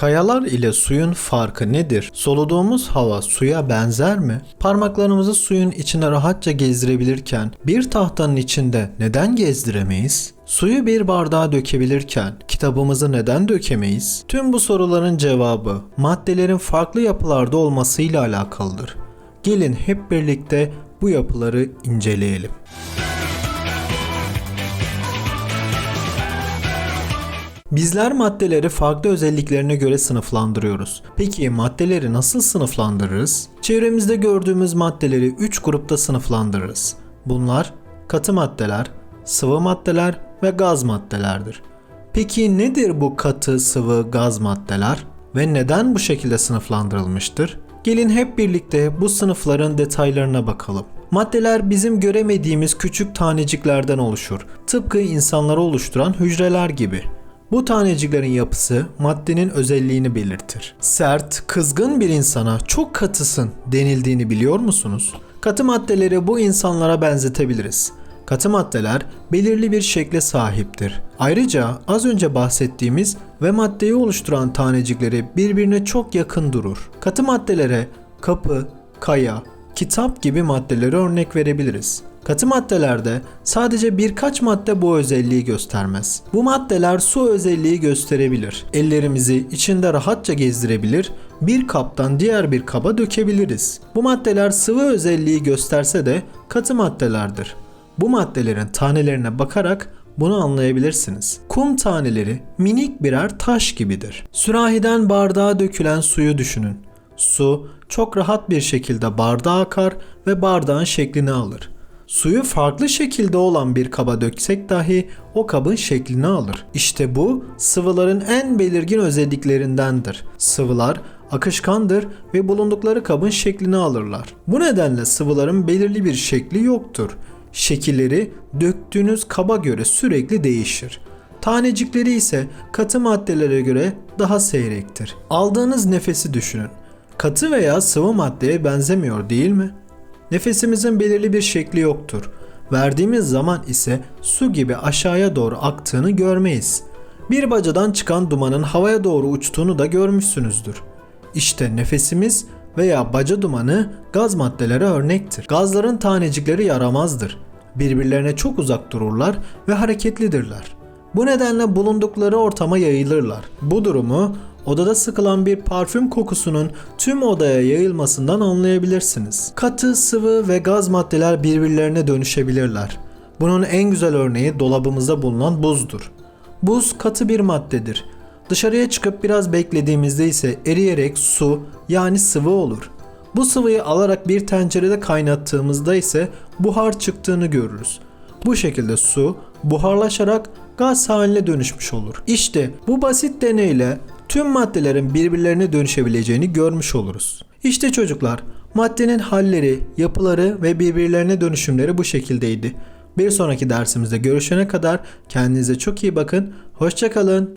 Kayalar ile suyun farkı nedir? Soluduğumuz hava suya benzer mi? Parmaklarımızı suyun içine rahatça gezdirebilirken bir tahtanın içinde neden gezdiremeyiz? Suyu bir bardağa dökebilirken kitabımızı neden dökemeyiz? Tüm bu soruların cevabı maddelerin farklı yapılarda olmasıyla alakalıdır. Gelin hep birlikte bu yapıları inceleyelim. Bizler maddeleri farklı özelliklerine göre sınıflandırıyoruz. Peki maddeleri nasıl sınıflandırırız? Çevremizde gördüğümüz maddeleri 3 grupta sınıflandırırız. Bunlar katı maddeler, sıvı maddeler ve gaz maddelerdir. Peki nedir bu katı, sıvı, gaz maddeler ve neden bu şekilde sınıflandırılmıştır? Gelin hep birlikte bu sınıfların detaylarına bakalım. Maddeler bizim göremediğimiz küçük taneciklerden oluşur. Tıpkı insanları oluşturan hücreler gibi. Bu taneciklerin yapısı maddenin özelliğini belirtir. Sert, kızgın bir insana çok katısın denildiğini biliyor musunuz? Katı maddeleri bu insanlara benzetebiliriz. Katı maddeler belirli bir şekle sahiptir. Ayrıca az önce bahsettiğimiz ve maddeyi oluşturan tanecikleri birbirine çok yakın durur. Katı maddelere kapı, kaya, kitap gibi maddeleri örnek verebiliriz. Katı maddelerde sadece birkaç madde bu özelliği göstermez. Bu maddeler su özelliği gösterebilir. Ellerimizi içinde rahatça gezdirebilir, bir kaptan diğer bir kaba dökebiliriz. Bu maddeler sıvı özelliği gösterse de katı maddelerdir. Bu maddelerin tanelerine bakarak bunu anlayabilirsiniz. Kum taneleri minik birer taş gibidir. Sürahiden bardağa dökülen suyu düşünün. Su çok rahat bir şekilde bardağa akar ve bardağın şeklini alır. Suyu farklı şekilde olan bir kaba döksek dahi o kabın şeklini alır. İşte bu sıvıların en belirgin özelliklerindendir. Sıvılar akışkandır ve bulundukları kabın şeklini alırlar. Bu nedenle sıvıların belirli bir şekli yoktur. Şekilleri döktüğünüz kaba göre sürekli değişir. Tanecikleri ise katı maddelere göre daha seyrektir. Aldığınız nefesi düşünün. Katı veya sıvı maddeye benzemiyor değil mi? Nefesimizin belirli bir şekli yoktur. Verdiğimiz zaman ise su gibi aşağıya doğru aktığını görmeyiz. Bir bacadan çıkan dumanın havaya doğru uçtuğunu da görmüşsünüzdür. İşte nefesimiz veya baca dumanı gaz maddelere örnektir. Gazların tanecikleri yaramazdır. Birbirlerine çok uzak dururlar ve hareketlidirler. Bu nedenle bulundukları ortama yayılırlar. Bu durumu odada sıkılan bir parfüm kokusunun tüm odaya yayılmasından anlayabilirsiniz. Katı, sıvı ve gaz maddeler birbirlerine dönüşebilirler. Bunun en güzel örneği dolabımızda bulunan buzdur. Buz katı bir maddedir. Dışarıya çıkıp biraz beklediğimizde ise eriyerek su yani sıvı olur. Bu sıvıyı alarak bir tencerede kaynattığımızda ise buhar çıktığını görürüz. Bu şekilde su buharlaşarak gaz haline dönüşmüş olur. İşte bu basit deneyle tüm maddelerin birbirlerine dönüşebileceğini görmüş oluruz. İşte çocuklar, maddenin halleri, yapıları ve birbirlerine dönüşümleri bu şekildeydi. Bir sonraki dersimizde görüşene kadar kendinize çok iyi bakın. Hoşçakalın.